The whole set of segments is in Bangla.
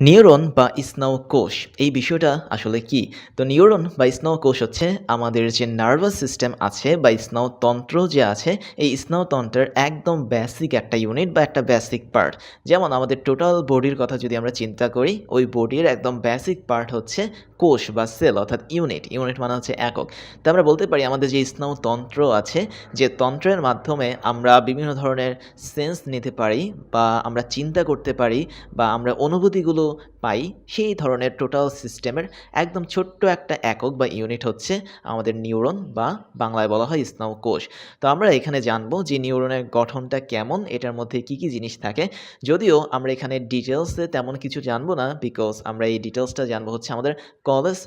নিউরন বা স্নায়ু কোষ, এই বিষয়টা আসলে কি? তো নিউরন বা স্নায়ু কোষ হচ্ছে আমাদের যে নার্ভাস সিস্টেম আছে বা স্নায়ুতন্ত্র যে আছে, এই স্নায়ুতন্ত্রের একদম বেসিক একটা ইউনিট বা একটা বেসিক পার্ট যেমন আমাদের টোটাল বডির কথা যদি আমরা চিন্তা করি, ওই বডির একদম বেসিক পার্ট হচ্ছে কোষ বা সেল অর্থাৎ ইউনিট ইউনিট মানে হচ্ছে একক। তো আমরা বলতে পারি আমাদের যে স্নায়ুতন্ত্র আছে, যে তন্ত্রের মাধ্যমে আমরা বিভিন্ন ধরনের সেন্স নিতে পারি বা আমরা চিন্তা করতে পারি বা আমরা অনুভূতিগুলো পাই, সেই ধরনের টোটাল সিস্টেমের একদম ছোট্ট একটা একক বা ইউনিট হচ্ছে আমাদের নিউরন বা বাংলায় বলা হয় স্নায়ু কোষ। তো আমরা এখানে জানব যে নিউরনের গঠনটা কেমন, এটার মধ্যে কি কি জিনিস থাকে। যদিও আমরা এখানে ডিটেলসে তেমন কিছু জানব না বিকজ আমরা এই ডিটেলসটা জানব হচ্ছে আমাদের কলেজ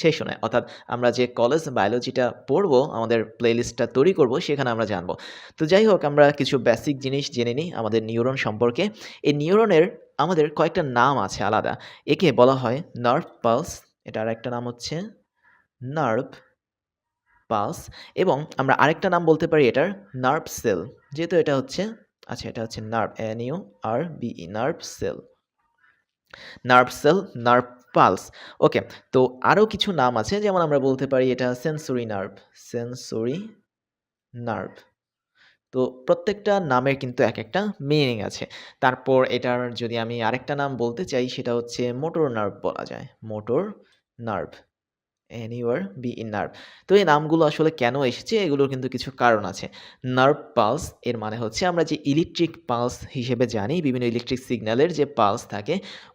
সেশনে। অর্থাৎ আমরা যে কলেজ বায়োলজিটা পড়ব, আমাদের প্লেলিস্টটা তৈরি করব, সেখানে আমরা জানব। তো যাই হোক, আমরা কিছু বেসিক জিনিস জেনে নিই আমাদের নিউরন সম্পর্কে। এই নিউরনের আমাদের কয়েকটা নাম আছে আলাদা। একে বলা হয় নার্ভ পালস, এটার একটা নাম হচ্ছে নার্ভ পালস, এবং আমরা আরেকটা নাম বলতে পারি এটার নার্ভ সেল, যেহেতু এটা হচ্ছে আচ্ছা এটা হচ্ছে nerve N U R BE nerve cell. Nerve cell, nerve pulse, okay, তো আরও কিছু নাম আছে, যেমন আমরা বলতে পারি এটা সেন্সরি নার্ভ সেন্সরি নার্ভ। তো প্রত্যেকটা নামের কিন্তু এক একটা মিনিং আছে। তারপর এটার যদি আমি আরেকটা নাম বলতে চাই, সেটা হচ্ছে মোটর নার্ভ বলা যায়। মোটর নার্ভ এনিওয়ার বি ইন নার্ভ তো এই নামগুলো আসলে কেন এসেছে? এগুলোর কিন্তু কিছু কারণ আছে। নার্ভ পালস এর মানে হচ্ছে আমরা যে ইলেকট্রিক পালস হিসেবে জানি, বিভিন্ন ইলেকট্রিক সিগন্যালের যে পালস থাকে,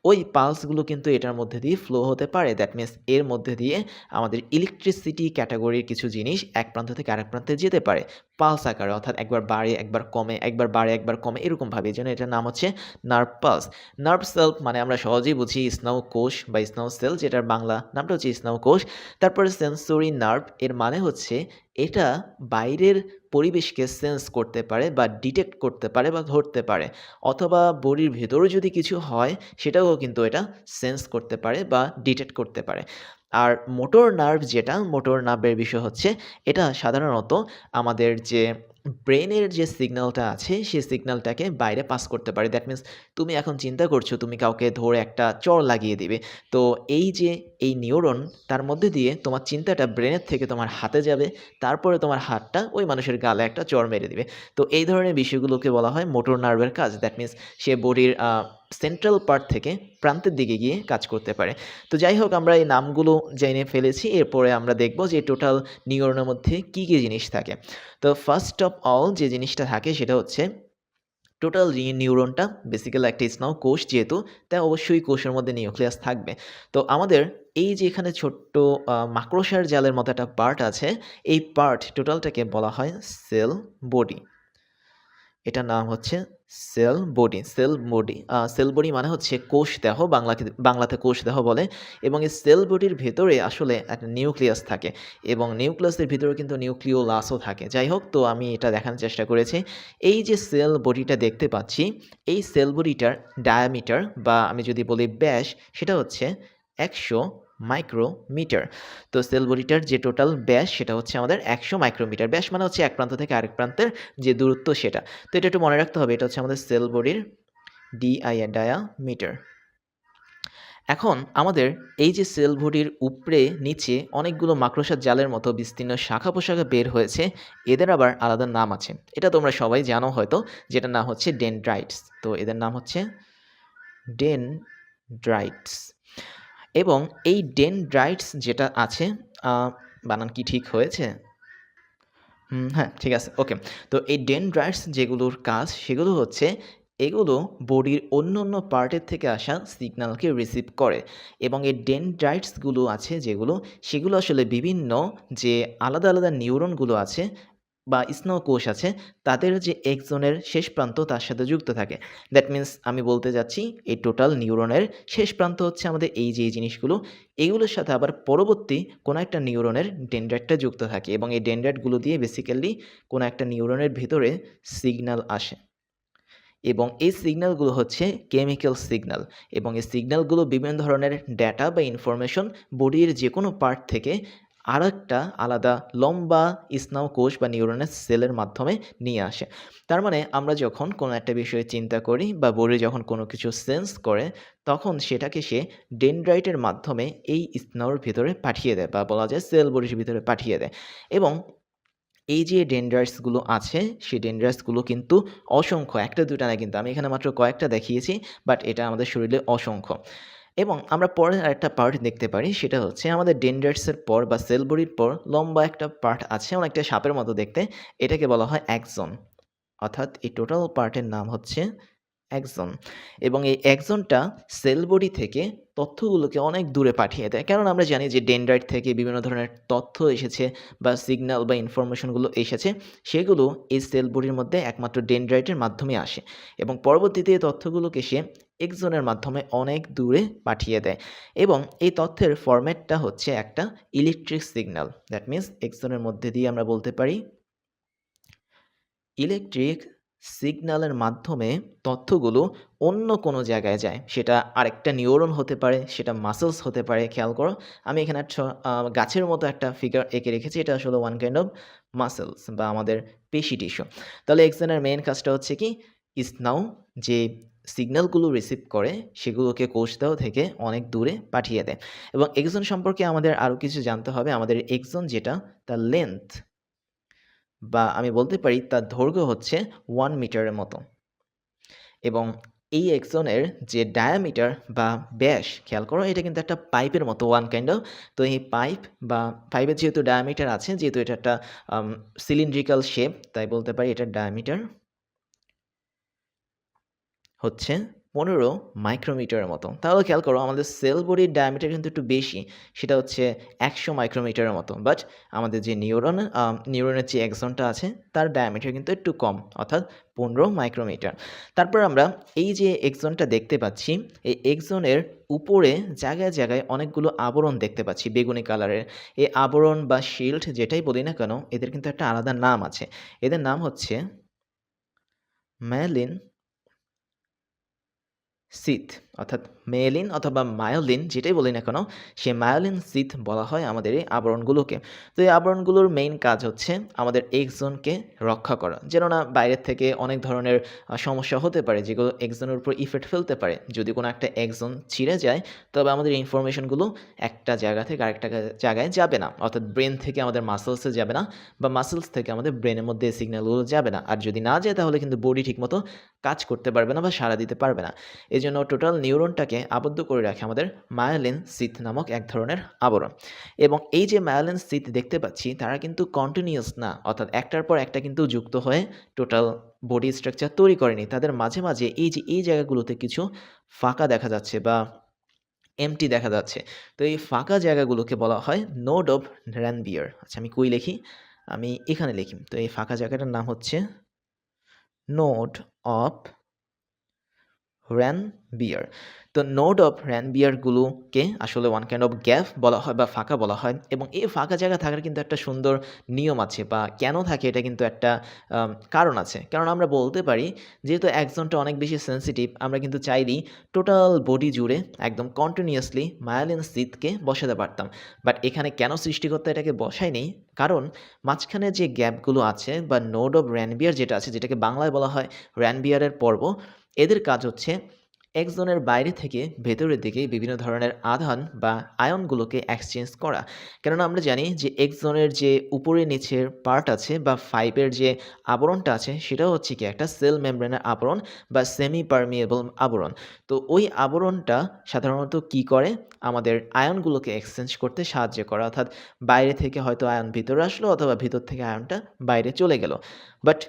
ওই পালসগুলো কিন্তু এটার মধ্যে দিয়ে ফ্লো হতে পারে। দ্যাট মিনস এর মধ্যে দিয়ে আমাদের ইলেকট্রিসিটি ক্যাটাগরির কিছু জিনিস এক প্রান্ত থেকে আরেক প্রান্তে যেতে পারে। পালস আকারে, অর্থাৎ একবার বাড়ে, একবার কমে, একবার বাড়ে, একবার কমে, এরকমভাবে। এই জন্য এটার নাম হচ্ছে নার্ভ পালস নার্ভ সেল মানে আমরা সহজেই বুঝি স্নায়ু কোষ বা স্নায়ু সেল যেটার বাংলা নামটা হচ্ছে স্নায়ু কোষ। তারপরে সেন্সরি নার্ভ এর মানে হচ্ছে এটা বাইরের পরিবেশকে সেন্স করতে পারে বা ডিটেক্ট করতে পারে বা ধরতে পারে। অথবা বডির ভেতরে যদি কিছু হয় সেটাও কিন্তু এটা সেন্স করতে পারে বা ডিটেক্ট করতে পারে। আর মোটর নার্ভ যেটা মোটর নার্ভের বিষয় হচ্ছে, এটা সাধারণত আমাদের যে ব্রেনের যে সিগন্যালটা আছে, সেই সিগন্যালটাকে বাইরে পাস করতে পারে। দ্যাট মিন্স তুমি এখন চিন্তা করছ, তুমি কাউকে ধরে একটা চর লাগিয়ে দিবে। তো এই যে এই নিউরন তার মধ্যে দিয়ে তোমার চিন্তাটা ব্রেনের থেকে তোমার হাতে যাবে, তারপরে তোমার হাতটা ওই মানুষের গালে একটা চর মেরে দিবে। তো এই ধরনের বিষয়গুলোকে বলা হয় মোটর নার্ভের কাজ। দ্যাট মিন্স সে বডির সেন্ট্রাল পার্ট থেকে প্রান্তের দিকে গিয়ে কাজ করতে পারে। তো যাই হোক, আমরা এই নামগুলো জেনে ফেলেছি। এরপরে আমরা দেখব যে টোটাল নিউরনের মধ্যে কী কী জিনিস থাকে। তো ফার্স্ট অফ অল যে জিনিসটা থাকে সেটা হচ্ছে টোটাল নিউরনটা বেসিক্যালি একটা স্নাও কোষ যেহেতু, তাই অবশ্যই কোষের মধ্যে নিউক্লিয়াস থাকবে। তো আমাদের এই যে এখানে ছোট্ট মাকড়সার জালের মতো একটা পার্ট আছে, এই পার্ট টোটালটাকে বলা হয় সেল বডি এটার নাম হচ্ছে cell body cell body. Cell body মানে হচ্ছে কোষ দেহ, বাংলাতে বাংলাতে কোষ দেহ বলে। এবং এই সেল বডির ভেতরে আসলে একটা নিউক্লিয়াস থাকে এবং নিউক্লিয়াসের ভিতরে কিন্তু নিউক্লিওলাসও থাকে। যাই হোক, তো আমি এটা দেখানোর চেষ্টা করেছি। এই যে সেল বডিটা দেখতে পাচ্ছি, এই সেল বডিটার ডায়ামিটার বা আমি যদি বলি ব্যাস, সেটা হচ্ছে একশো মাইক্রোমিটার তো সেল বডিটার যে টোটাল ব্যাস, সেটা হচ্ছে আমাদের একশো মাইক্রোমিটার ব্যাস মানে হচ্ছে এক প্রান্ত থেকে আরেক প্রান্তের যে দূরত্ব সেটা। তো এটা একটু মনে রাখতে হবে, এটা হচ্ছে আমাদের সেল ডিআই ডায়ামিটার এখন আমাদের এই যে সেল বডির উপরে, নিচে অনেকগুলো মাকড়সার জালের মতো বিস্তীর্ণ শাখা পোশাখা বের হয়েছে, এদের আবার আলাদা নাম আছে। এটা তোমরা সবাই জানো হয়তো, যেটার নাম হচ্ছে ডেনড্রাইটস তো এদের নাম হচ্ছে ডেনড্রাইটস এবং এই ডেনড্রাইটস যেটা আছে বানান কি ঠিক হয়েছে? হ্যাঁ ঠিক আছে, ওকে। তো এই ডেনড্রাইটস যেগুলোর কাজ, সেগুলো হচ্ছে এগুলো বডির অন্য অন্য পার্টের থেকে আসা সিগন্যালকে রিসিভ করে এবং এই ডেনড্রাইটসগুলো আছে যেগুলো, সেগুলো আসলে বিভিন্ন যে আলাদা আলাদা নিউরনগুলো আছে বা স্নায়ু কোষ আছে, তাদের যে একজনের শেষ প্রান্ত তার সাথে যুক্ত থাকে। দ্যাট মিন্স আমি বলতে যাচ্ছি, এই টোটাল নিউরনের শেষ প্রান্ত হচ্ছে আমাদের এই যে জিনিসগুলো, এগুলোর সাথে আবার পরবর্তী কোনো একটা নিউরনের ডেন্ড্রাইটটা যুক্ত থাকে এবং এই ডেন্ড্রাইটগুলো দিয়ে বেসিক্যালি কোনো একটা নিউরনের ভিতরে সিগন্যাল আসে। এবং এই সিগন্যালগুলো হচ্ছে কেমিক্যাল সিগন্যাল এবং এই সিগন্যালগুলো বিভিন্ন ধরনের ডেটা বা ইনফরমেশন বডির যে কোনো পার্ট থেকে আরেকটা আলাদা লম্বা স্নায়ু কোষ বা নিউরনের সেলের মাধ্যমে নিয়ে আসে। তার মানে আমরা যখন কোনো একটা বিষয়ে চিন্তা করি বা বডি যখন কোনো কিছু সেন্স করে, তখন সেটাকে সে ডেনড্রাইটের মাধ্যমে এই স্নায়ুর ভিতরে পাঠিয়ে দেয় বা বলা যায় সেল বডির ভিতরে পাঠিয়ে দেয়। এবং এই যে ডেনড্রাইটসগুলো আছে, সেই ডেনড্রাইটসগুলো কিন্তু অসংখ্য। একটা দুটা না কিন্তু আমি এখানে মাত্র কয়েকটা দেখিয়েছি, বাট এটা আমাদের শরীরে অসংখ্য। এবং আমরা পরে আরেকটা পার্ট দেখতে পারি, সেটা হচ্ছে আমাদের ডেন্ডার্সের পর বা সেলবরির পর লম্বা একটা পার্ট আছে অনেকটা সাপের মতো দেখতে, এটাকে বলা হয় একজন অর্থাৎ এই টোটাল পার্টের নাম হচ্ছে একজন এবং এই একজনটা সেল বডি থেকে তথ্যগুলোকে অনেক দূরে পাঠিয়ে দেয়। কারণ আমরা জানি যে ডেনড্রাইট থেকে বিভিন্ন ধরনের তথ্য এসেছে বা সিগন্যাল বা ইনফরমেশনগুলো এসেছে, সেগুলো এই সেল বডির মধ্যে একমাত্র ডেনড্রাইটের মাধ্যমে আসে এবং পরবর্তীতে এই তথ্যগুলোকে সে এক্সনের মাধ্যমে অনেক দূরে পাঠিয়ে দেয়। এবং এই তথ্যের ফরম্যাটটা হচ্ছে একটা ইলেকট্রিক সিগন্যাল দ্যাট মিন্স এক্সনের মধ্যে দিয়ে আমরা বলতে পারি ইলেকট্রিক সিগন্যালের মাধ্যমে তথ্যগুলো অন্য কোনো জায়গায় যায়। সেটা আরেকটা নিউরন হতে পারে, সেটা মাসেলস হতে পারে, খেয়াল করো। আমি এখানে গাছের মতো একটা ফিগার এঁকে রেখেছি, এটা আসলে ওয়ান কাইন্ড অফ মাসেলস বা আমাদের পেশি টিস্যু তাহলে এক্সনের মেইন কাজটা হচ্ছে কি স্নাউ যে সিগন্যালগুলো রিসিভ করে, সেগুলোকে কোষদেহ থেকে অনেক দূরে পাঠিয়ে দেয়। এবং এক্সন সম্পর্কে আমাদের আরও কিছু জানতে হবে। আমাদের এক্সন যেটা, তার লেন্থ বা আমি বলতে পারি তার দৈর্ঘ্য হচ্ছে ওয়ান মিটারের মতো। এবং এই এক্সনের যে ডায়ামিটার বা ব্যাস খেয়াল করো, এটা কিন্তু একটা পাইপের মতো ওয়ান কাইন্ড অফ তো এই পাইপ বা পাইপের যেহেতু ডায়ামিটার আছে, যেহেতু এটা একটা সিলিন্ড্রিক্যাল শেপ তাই বলতে পারি এটার ডায়ামিটার হচ্ছে পনেরো মাইক্রোমিটারের মতো। তাহলে খেয়াল করো আমাদের সেল বডির ডায়ামিটার কিন্তু একটু বেশি, সেটা হচ্ছে একশো মাইক্রোমিটারের মতো। বাট আমাদের যে নিউরন নিউরনের যে এক্সনটা আছে, তার ডায়ামিটার কিন্তু একটু কম, অর্থাৎ পনেরো মাইক্রোমিটার তারপর আমরা এই যে এক্সনটা দেখতে পাচ্ছি, এই এক্সনের উপরে জায়গায় জায়গায় অনেকগুলো আবরণ দেখতে পাচ্ছি, বেগুনি কালারের এই আবরণ বা শিল্ড যেটাই বলি না কেন, এদের কিন্তু একটা আলাদা নাম আছে। এদের নাম হচ্ছে ম্যালিন সিথ অর্থাৎ মেয়েলিন অথবা মায়োলিন, যেটাই বলি না কেন সে মায়োলিন সিথ বলা হয় আমাদের এই আবরণগুলোকে। তো এই আবরণগুলোর মেইন কাজ হচ্ছে আমাদের এক্সজনকে রক্ষা করা। যেন না বাইরের থেকে অনেক ধরনের সমস্যা হতে পারে, যেগুলো এক্সজনের উপর ইফেক্ট ফেলতে পারে। যদি কোনো একটা এক্সজন ছিঁড়ে যায়, তবে আমাদের ইনফরমেশনগুলো একটা জায়গা থেকে আরেকটা জায়গায় যাবে না। অর্থাৎ ব্রেন থেকে আমাদের মাসেলসে যাবে না, বা মাসেলস থেকে আমাদের ব্রেনের মধ্যে সিগন্যালগুলো যাবে না। আর যদি না যায়, তাহলে কিন্তু বডি ঠিকমতো কাজ করতে পারবে না বা সাড়া দিতে পারবে না। এই জন্য টোটাল নিউরনটাকে আবদ্ধ করে রাখে আমাদের মায়ালিন সিথ নামক এক ধরনের আবরণ। এবং এই যে মায়ালিন সিথ দেখতে পাচ্ছি, তারা কিন্তু কন্টিনিউয়াস না, অর্থাৎ একটার পর একটা কিন্তু যুক্ত হয়ে টোটাল বডি স্ট্রাকচার তৈরি করেনি। তাদের মাঝে মাঝে এই যে, এই জায়গাগুলোতে কিছু ফাঁকা দেখা যাচ্ছে বা এমটি দেখা যাচ্ছে। তো এই ফাঁকা জায়গাগুলোকে বলা হয় নোড অফ র্যানবিয়ার আচ্ছা আমি কই লিখি? আমি এখানে লিখি। তো এই ফাঁকা জায়গাটার নাম হচ্ছে নোড অফ র্যান বিয়ার। তো নোড অফ র্যান বিয়ারগুলোকে আসলে ওয়ান কাইন্ড অফ গ্যাপ বলা হয় বা ফাঁকা বলা হয় এবং এই ফাঁকা জায়গা থাকার কিন্তু একটা সুন্দর নিয়ম আছে বা কেন থাকে এটা কিন্তু একটা কারণ আছে। কারণ আমরা বলতে পারি যেহেতু একজনটা অনেক বেশি সেন্সিটিভ আমরা কিন্তু চাইলেই টোটাল বডি জুড়ে একদম কন্টিনিউয়াসলি মায়ালিন সিথকে বসাতে পারতাম। বাট এখানে কেন সৃষ্টিকর্তা এটাকে বসায়নি? কারণ মাঝখানে যে গ্যাপগুলো আছে বা নোড অফ র্যানবিয়ার যেটা আছে, যেটাকে বাংলায় বলা হয় র্যানবিয়ারের পর্ব এদের কাজ হচ্ছে একজনের বাইরে থেকে ভেতরের দিকে বিভিন্ন ধরনের আধান বা আয়নগুলোকে এক্সচেঞ্জ করা। কেননা আমরা জানি যে একজনের যে উপরে নিচের পার্ট আছে বা ফাইভের যে আবরণটা আছে, সেটাও হচ্ছে কি একটা সেল মেমব্রেনের আবরণ বা সেমি পারমিয়েবল আবরণ। তো ওই আবরণটা সাধারণত কি করে? আমাদের আয়নগুলোকে এক্সচেঞ্জ করতে সাহায্য করে। অর্থাৎ বাইরে থেকে হয়তো আয়ন ভিতরে আসলো অথবা ভিতর থেকে আয়নটা বাইরে চলে গেল। বাট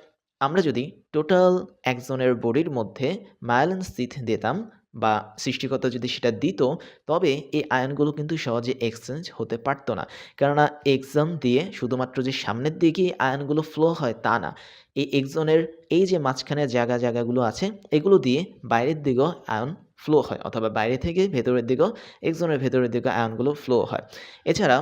আমরা যদি টোটাল একজনের বডির মধ্যে মায়ালিন সিথ দিতাম বা সৃষ্টিকর্তা যদি সেটা দিত, তবে এই আয়নগুলো কিন্তু সহজে এক্সচেঞ্জ হতে পারতো না। কেননা এক্সাম দিয়ে শুধুমাত্র যে সামনের দিকে আয়নগুলো ফ্লো হয় তা না। এই এক্সনের এই যে মাঝখানে জায়গা জায়গাগুলো আছে, এগুলো দিয়ে বাইরের দিকেও আয়ন ফ্লো হয়, অথবা বাইরে থেকে ভেতরের দিকেও এক্সনের ভেতরের দিকে আয়নগুলো ফ্লো হয়। এছাড়া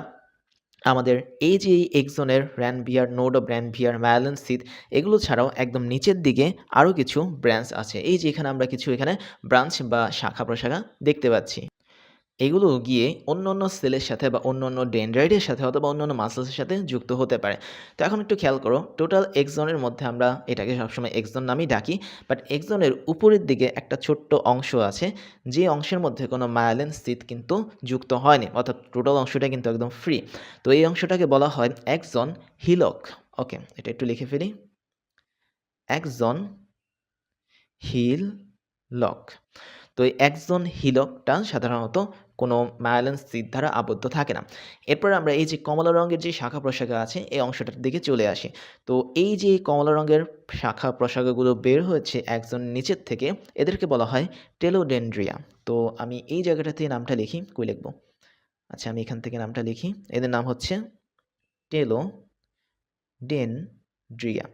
আমাদের এই যে এই এক্সনের Ranvier node of Ranvier myelin sheath এগুলো ছাড়াও একদম নিচের দিকে আরও কিছু ব্রাঞ্চ আছে। এই যে এখানে আমরা কিছু এখানে ব্রাঞ্চ বা শাখা প্রশাখা দেখতে পাচ্ছি। এগুলো গিয়ে অন্য অন্য সেলের সাথে বা অন্য অন্য ডেনড্রাইটের সাথে অথবা অন্য অন্য মাসেলসের সাথে যুক্ত হতে পারে। তো এখন একটু খেয়াল করো টোটাল এক্সনের মধ্যে আমরা এটাকে সবসময় এক্সন নামেই ডাকি বাট এক্সনের উপরের দিকে একটা ছোট্ট অংশ আছে, যে অংশের মধ্যে কোনো মায়ালেন স্থিত কিন্তু যুক্ত হয়নি, অর্থাৎ টোটাল অংশটা কিন্তু একদম ফ্রি তো এই অংশটাকে বলা হয় একজন হিলক ওকে এটা একটু লিখে ফেলি। একজন হিল লক তো এই একজন হিলকটা সাধারণত কোনো মায়ালেন স্থিত দ্বারা আবদ্ধ থাকে না। এরপর আমরা এই যে কমলা রঙের যে শাখা প্রশাখা আছে, এই অংশটার দিকে চলে আসি। তো এই যে কমলা রঙের শাখা প্রশাখাগুলো বের হয়েছে একজন নিচের থেকে, এদেরকে বলা হয় টেলোডেন্ড্রিয়া। তো আমি এই জায়গাটাতে নামটা লিখি, কই লিখব? আচ্ছা আমি এখান থেকে নামটা লিখি। এদের নাম হচ্ছে টেলো ডেনড্রিয়া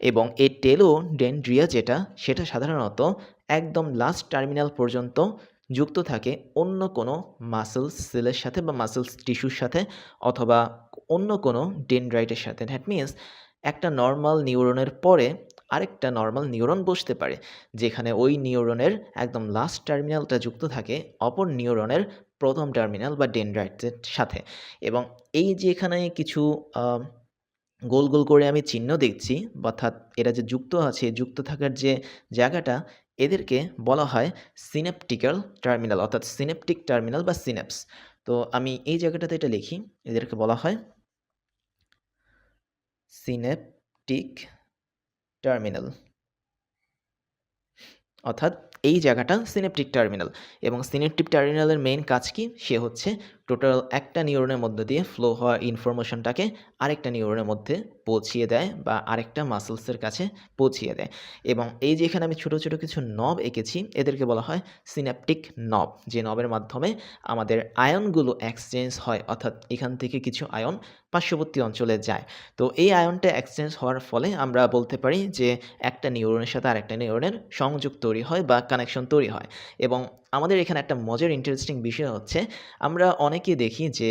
এবং এই টেলো ডেনড্রিয়া যেটা, সেটা সাধারণত একদম লাস্ট টার্মিনাল পর্যন্ত যুক্ত থাকে অন্য কোনো মাসেলস সেলের সাথে বা মাসেলস টিস্যুর সাথে অথবা অন্য কোনো ডেনড্রাইটের সাথে। দ্যাট মিনস একটা নর্মাল নিউরনের পরে আরেকটা নর্মাল নিউরন বসতে পারে, যেখানে ওই নিউরনের একদম লাস্ট টার্মিনালটা যুক্ত থাকে অপর নিউরনের প্রথম টার্মিনাল বা ডেনড্রাইটের সাথে। এবং এই যে এখানে কিছু গোল গোল করে আমি চিহ্ন দেখছি, অর্থাৎ এরা যে যুক্ত আছে, যুক্ত থাকার যে জায়গাটা এদেরকে বলা হয় সিনেপটিক্যাল টার্মিনাল অর্থাৎ সিনেপটিক টার্মিনাল বা সিনেপস তো আমি এই জায়গাটাতে এটা লিখি, এদেরকে বলা হয় সিনেপটিক টার্মিনাল অর্থাৎ এই জায়গাটা সিনেপটিক টার্মিনাল এবং সিনেপটিক টার্মিনালের মেইন কাজ কি? সে হচ্ছে টোটাল একটা নিউরনের মধ্যে দিয়ে ফ্লো হওয়া ইনফরমেশনটাকে আরেকটা নিউরনের মধ্যে পৌঁছিয়ে দেয় বা আরেকটা মাসেলসের কাছে পৌঁছিয়ে দেয়। এবং এই যে এখানে আমি ছোটো ছোটো কিছু নব এঁকেছি, এদেরকে বলা হয় সিনাপটিক নব যে নবের মাধ্যমে আমাদের আয়নগুলো এক্সচেঞ্জ হয়, অর্থাৎ এখান থেকে কিছু আয়ন পার্শ্ববর্তী অঞ্চলে যায়। তো এই আয়নটা এক্সচেঞ্জ হওয়ার ফলে আমরা বলতে পারি যে একটা নিউরনের সাথে আরেকটা নিউরনের সংযোগ তৈরি হয় বা কানেকশন তৈরি হয়। এবং আমাদের এখানে একটা মজার ইন্টারেস্টিং বিষয় হচ্ছে, আমরা অনেকে দেখি যে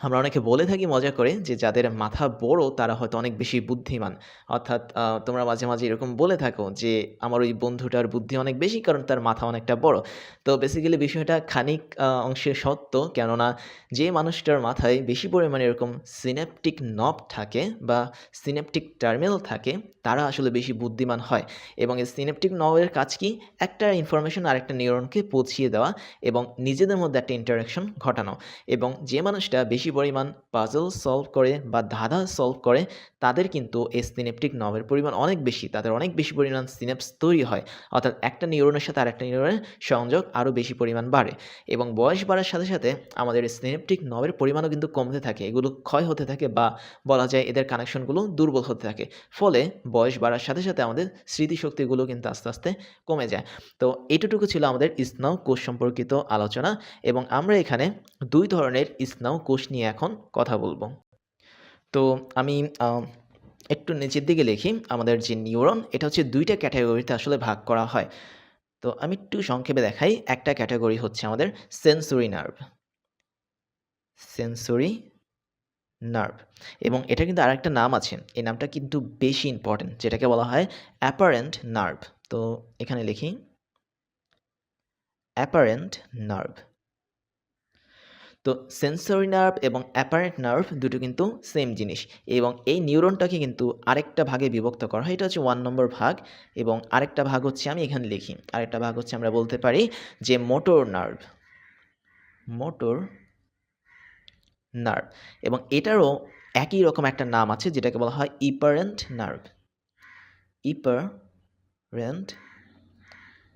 আমরা অনেকে বলে থাকি, মজা করে যে যাদের মাথা বড় তারা হয়তো অনেক বেশি বুদ্ধিমান। অর্থাৎ তোমরা মাঝে মাঝে এরকম বলে থাকো যে আমার ওই বন্ধুটার বুদ্ধি অনেক বেশি কারণ তার মাথা অনেকটা বড়। তো বেসিক্যালি বিষয়টা খানিক অংশে সত্য। কেননা যে মানুষটার মাথায় বেশি পরিমাণে এরকম সিনেপটিক নব থাকে বা সিনেপটিক টার্মিনাল থাকে, তারা আসলে বেশি বুদ্ধিমান হয়। এবং এই সিনেপটিক নবের কাজ কি? একটা ইনফরমেশন আরেকটা নিউরনকে পৌঁছিয়ে দেওয়া এবং নিজেদের মধ্যে একটা ইন্টারাকশন ঘটানো। এবং যে মানুষটা বেশি পরিমাণ পাজল সলভ করে বা ধাঁধা সলভ করে, তাদের কিন্তু এই সিনেপটিক নবের পরিমাণ অনেক বেশি, তাদের অনেক বেশি পরিমাণ সিনেপস তৈরি হয়। অর্থাৎ একটা নিউরনের সাথে আরেকটা নিউরনের সংযোগ আরও বেশি পরিমাণ বাড়ে। এবং বয়স বাড়ার সাথে সাথে আমাদের সিনেপটিক নবের পরিমাণও কিন্তু কমতে থাকে, এগুলো ক্ষয় হতে থাকে বা বলা যায় এদের কানেকশনগুলো দুর্বল হতে থাকে। ফলে বয়স বাড়ার সাথে সাথে আমাদের স্মৃতিশক্তিগুলো কিন্তু আস্তে আস্তে কমে যায়। তো এটুকু ছিল আমাদের স্নায়ু কোষ সম্পর্কিত আলোচনা এবং আমরা এখানে দুই ধরনের স্নায়ু কোষ নিয়ে এখন কথা বলব। তো আমি একটু নিচের দিকে লিখি, আমাদের যে নিউরন, এটা হচ্ছে দুইটা ক্যাটাগরিতে আসলে ভাগ করা হয়। তো আমি একটু সংক্ষেপে দেখাই, একটা ক্যাটাগরি হচ্ছে আমাদের সেন্সরি নার্ভ। Sensory nerve. এবং এটা কিন্তু আরেকটা নাম আছে, এই নামটা কিন্তু বেশি ইম্পর্টেন্ট যেটাকে বলা হয় অ্যাপারেন্ট নার্ভ। তো এখানে লিখি, অ্যাপারেন্ট নার্ভ। তো সেন্সরি নার্ভ এবং অ্যাপারেন্ট নার্ভ দুটো কিন্তু সেম জিনিস এবং এই নিউরনটাকে কিন্তু আরেকটা ভাগে বিভক্ত করা হয়। এটা হচ্ছে ওয়ান নম্বর ভাগ এবং আরেকটা ভাগ হচ্ছে আমি এখানে লিখি। আরেকটা ভাগ হচ্ছে আমরা বলতে পারি যে মোটর নার্ভ মোটর নার্ভ এবং এটারও একই রকম একটা নাম আছে যেটাকে বলা হয় ইপারেন্ট নার্ভ ইপারেন্ট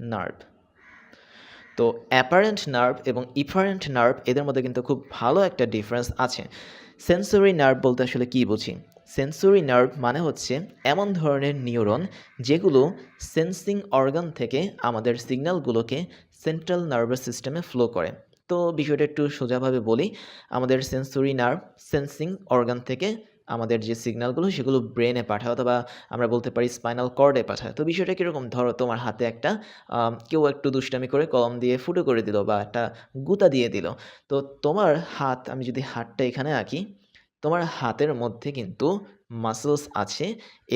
নার্ভ তো অ্যাপারেন্ট নার্ভ এবং ইফারেন্ট নার্ভ এদের মধ্যে কিন্তু খুব ভালো একটা ডিফারেন্স আছে। সেন্সরি নার্ভ বলতে আসলে কী বুঝি? সেন্সরি নার্ভ মানে হচ্ছে এমন ধরনের নিউরন যেগুলো সেন্সিং অর্গান থেকে আমাদের সিগন্যালগুলোকে সেন্ট্রাল নার্ভাস সিস্টেমে ফ্লো করে। তো বিষয়টা একটু সোজাভাবে বলি, আমাদের সেন্সরি নার্ভ সেন্সিং অর্গান থেকে আমাদের যে সিগন্যালগুলো সেগুলো ব্রেনে পাঠায় অথবা আমরা বলতে পারি স্পাইনাল কর্ডে পাঠায়। তো বিষয়টা কীরকম? ধরো তোমার হাতে একটা কেউ একটু দুষ্টামি করে কলম দিয়ে ফুটো করে দিল বা একটা গুতা দিয়ে দিল। তো তোমার হাত, আমি যদি হাতটা এখানে আঁকি, তোমার হাতের মধ্যে কিন্তু মাসেলস আছে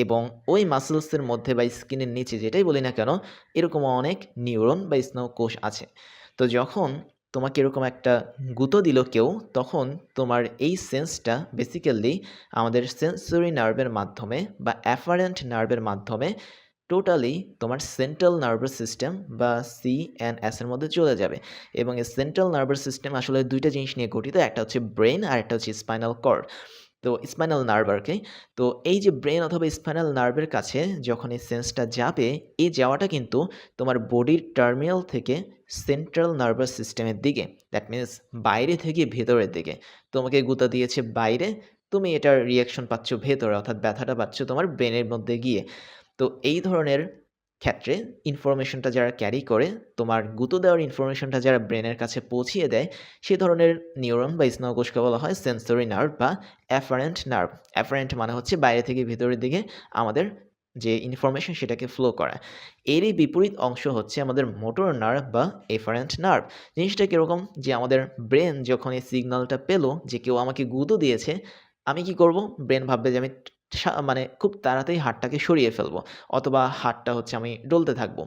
এবং ওই মাসেলসের মধ্যে বা স্কিনের নিচে, যেটাই বলি না কেন, এরকম অনেক নিউরন বা স্নায়ু কোষ আছে। তো যখন তোমাকে এরকম একটা গুঁতো দিল কেউ, তখন তোমার এই সেন্সটা বেসিক্যালি আমাদের সেন্সরি নার্ভের মাধ্যমে বা অ্যাফারেন্ট নার্ভের মাধ্যমে টোটালি তোমার সেন্ট্রাল নার্ভাস সিস্টেম বা সি অ্যান্ড এসের মধ্যে চলে যাবে। এবং এই সেন্ট্রাল নার্ভাস সিস্টেম আসলে দুইটা জিনিস নিয়ে গঠিত, একটা হচ্ছে ব্রেন আর একটা হচ্ছে স্পাইনাল কর্ড তো স্পাইনাল নার্ভ আর কি। তো এই যে ব্রেন অথবা স্পাইনাল নার্ভের কাছে যখন এই সেন্সটা যাবে এই যাওয়াটা কিন্তু তোমার বডির টার্মিনাল থেকে সেন্ট্রাল নার্ভাস সিস্টেমের দিকে দ্যাট মিন্স বাইরে থেকে ভেতরের দিকে। তোমাকে গুঁতা দিয়েছে বাইরে, তুমি এটার রিয়াকশন পাচ্ছ ভেতরে, অর্থাৎ ব্যথাটা পাচ্ছ তোমার ব্রেনের মধ্যে গিয়ে। তো এই ধরনের ক্ষেত্রে ইনফরমেশনটা যারা ক্যারি করে, তোমার গুঁতো দেওয়ার ইনফরমেশনটা যারা ব্রেনের কাছে পৌঁছিয়ে দেয়, সে ধরনের নিউরন বা স্নায়ুকোষকে বলা হয় সেন্সরি নার্ভ বা অ্যাফারেন্ট নার্ভ অ্যাফারেন্ট মানে হচ্ছে বাইরে থেকে ভিতরের দিকে আমাদের যে ইনফরমেশন সেটাকে ফ্লো করা। এরই বিপরীত অংশ হচ্ছে আমাদের মোটর নার্ভ বা এফারেন্ট নার্ভ জিনিসটা কীরকম? যে আমাদের ব্রেন যখন এই সিগন্যালটা পেল যে কেউ আমাকে গুঁতো দিয়েছে, আমি কি করব? ব্রেন ভাববে যে আমি মানে খুব তাড়াতাড়ি হাতটাকে সরিয়ে ফেলব, অথবা হাতটা হচ্ছে আমি ডলতে থাকব।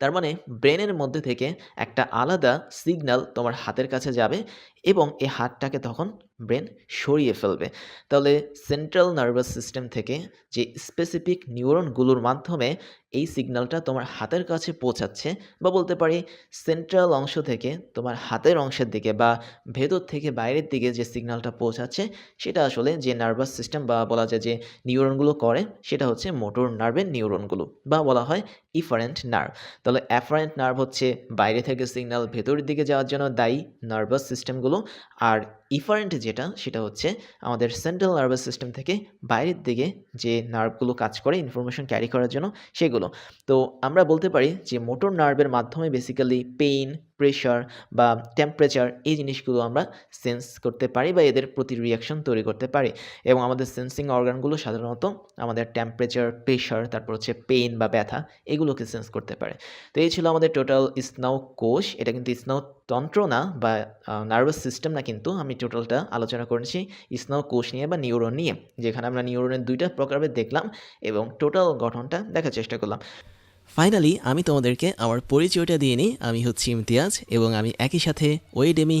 তার মানে ব্রেনের মধ্যে থেকে একটা আলাদা সিগন্যাল তোমার হাতের কাছে যাবে এবং এই হাতটাকে তখন ব্রেন সরিয়ে ফেলবে। তাহলে সেন্ট্রাল নার্ভাস সিস্টেম থেকে যে স্পেসিফিক নিউরনগুলোর মাধ্যমে এই সিগন্যালটা তোমার হাতের কাছে পৌঁছাচ্ছে বা বলতে পারি সেন্ট্রাল অংশ থেকে তোমার হাতের অংশের দিকে বা ভেতর থেকে বাইরের দিকে যে সিগন্যালটা পৌঁছাচ্ছে সেটা আসলে যে নার্ভাস সিস্টেম বা বলা যায় যে নিউরনগুলো করে সেটা হচ্ছে মোটর নার্ভের নিউরনগুলো বা বলা হয় ইফারেন্ট নার্ভ তাহলে অ্যাফারেন্ট নার্ভ হচ্ছে বাইরে থেকে সিগন্যাল ভেতরের দিকে যাওয়ার জন্য দায়ী নার্ভাস সিস্টেমগুলো আর ইফারেন্ট যেটা সেটা হচ্ছে আমাদের সেন্ট্রাল নার্ভাস সিস্টেম থেকে বাইরের দিকে যে নার্ভগুলো কাজ করে ইনফরমেশন ক্যারি করার জন্য সেগুলো। তো আমরা বলতে পারি যে মোটর নার্ভের মাধ্যমে বেসিক্যালি পেইন প্রেশার বা টেম্পারেচার এই জিনিসগুলো আমরা সেন্স করতে পারি বা এদের প্রতি রিয়াকশন তৈরি করতে পারি। এবং আমাদের সেন্সিং অর্গানগুলো সাধারণত আমাদের টেম্পারেচার প্রেশার তারপর হচ্ছে পেইন বা ব্যথা এগুলোকে সেন্স করতে পারে। তো এই ছিল আমাদের টোটাল স্নাউ কোষ। এটা কিন্তু স্নাউ তন্ত্র না বা নার্ভাস সিস্টেম না কিন্তু আমি টোটালটা আলোচনা করেছি স্নাউ কোষ নিয়ে বা নিউরন নিয়ে। যেখানে আমরা নিউরনের দুইটা প্রকারভেদ দেখলাম এবং টোটাল গঠনটা দেখার চেষ্টা করলাম। ফাইনালি আমি তোমাদেরকে আমার পরিচয়টা দিয়ে নিই। আমি হচ্ছি ইমতিয়াজ এবং আমি একই সাথে ওয়েডেমি